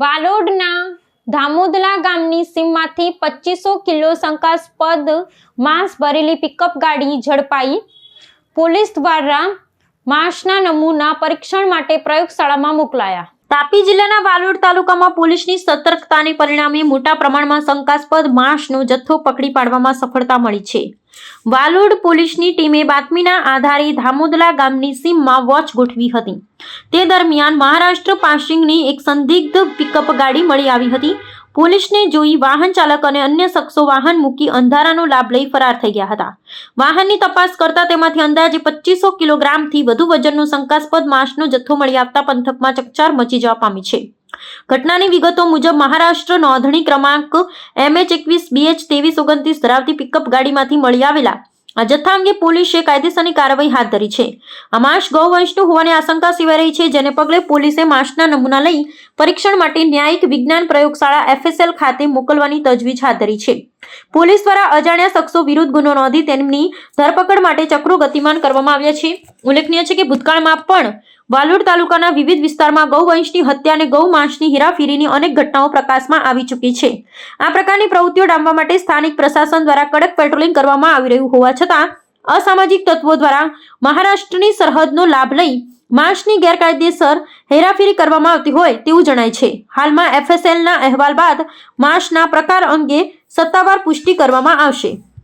વાલોડના ધામોદલા ગામની સીમમાંથી પચીસો કિલો શંકાસ્પદ માંસ ભરેલી પિકઅપ ગાડી ઝડપાઈ. પોલીસ દ્વારા માંસના નમૂના પરીક્ષણ માટે પ્રયોગશાળામાં મોકલાયા. તાપી જિલ્લાના વાલોડ તાલુકામાં પોલીસની સતર્કતાને પરિણામે મોટા પ્રમાણમાં શંકાસ્પદ માંસનો જથ્થો પકડી પાડવામાં સફળતા મળી છે. વાલોડ પોલીસની ટીમે બાતમીના આધારે ધામોદલા ગામની સીમમાં વોચ ગોઠવી હતી. તે દરમિયાન મહારાષ્ટ્ર પાસિંગની એક સંદિગ્ધ પિકઅપ ગાડી મળી આવી હતી. પોલીસને જોઈ વાહન ચાલક અને અન્ય શખ્સો વાહન મૂકી અંધારાનો લાભ લઈ ફરાર થઈ ગયા હતા. વાહનની તપાસ કરતા તેમાંથી અંદાજે પચીસો કિલોગ્રામથી વધુ વજનનું શંકાસ્પદ માંસનો જથ્થો મળી આવતા પંથકમાં ચકચાર મચી જવા પામી છે. ઘટનાની વિગતો મુજબ મહારાષ્ટ્ર નોંધણી ક્રમાંક એમએચ એકવીસ બીએચ ત્રેવીસ, ઓગણત્રીસ ધરાવતી પિકઅપ ગાડીમાંથી મળી આવેલા. આ જથ્થા અંગે પોલીસે કાયદેસરની કાર્યવાહી હાથ ધરી છે. આ માંસ ગૌવંશનું હોવાની આશંકા સિવાય રહી છે, જેને પગલે પોલીસે માંસના નમૂના લઈ પરીક્ષણ માટે ન્યાયિક વિજ્ઞાન પ્રયોગશાળા એફએસએલ ખાતે મોકલવાની તજવીજ હાથ ધરી છે. પોલીસ દ્વારા અજાણ્યા શખ્સો વિરુદ્ધ ગુનો નોંધી તેમની ધરપકડ માટે ચક્રો ગતિમાન કરવામાં આવ્યા છે. ઉલ્લેખનીય છે કે ભૂતકાળમાં પણ વાલોડ તાલુકાના વિવિધ વિસ્તારમાં ગૌવંશની હત્યા અને ગૌ માંસની હેરાફેરીની અનેક ઘટનાઓ પ્રકાશમાં આવી ચૂકી છે. આ પ્રકારની પ્રવૃત્તિઓ ડામવા માટે સ્થાનિક પ્રશાસન દ્વારા કડક પેટ્રોલિંગ કરવામાં આવી રહ્યું હોવા છતાં, અસામાજિક તત્વો દ્વારા મહારાષ્ટ્રની સરહદનો લાભ લઈ માંસની ગેરકાયદેસર હેરાફેરી કરવામાં આવતી હોય તેવું જણાય છે. હાલમાં એફએસએલના અહેવાલ બાદ માંસના પ્રકાર અંગે સત્તાવાર પુષ્ટિ કરવામાં આવશે.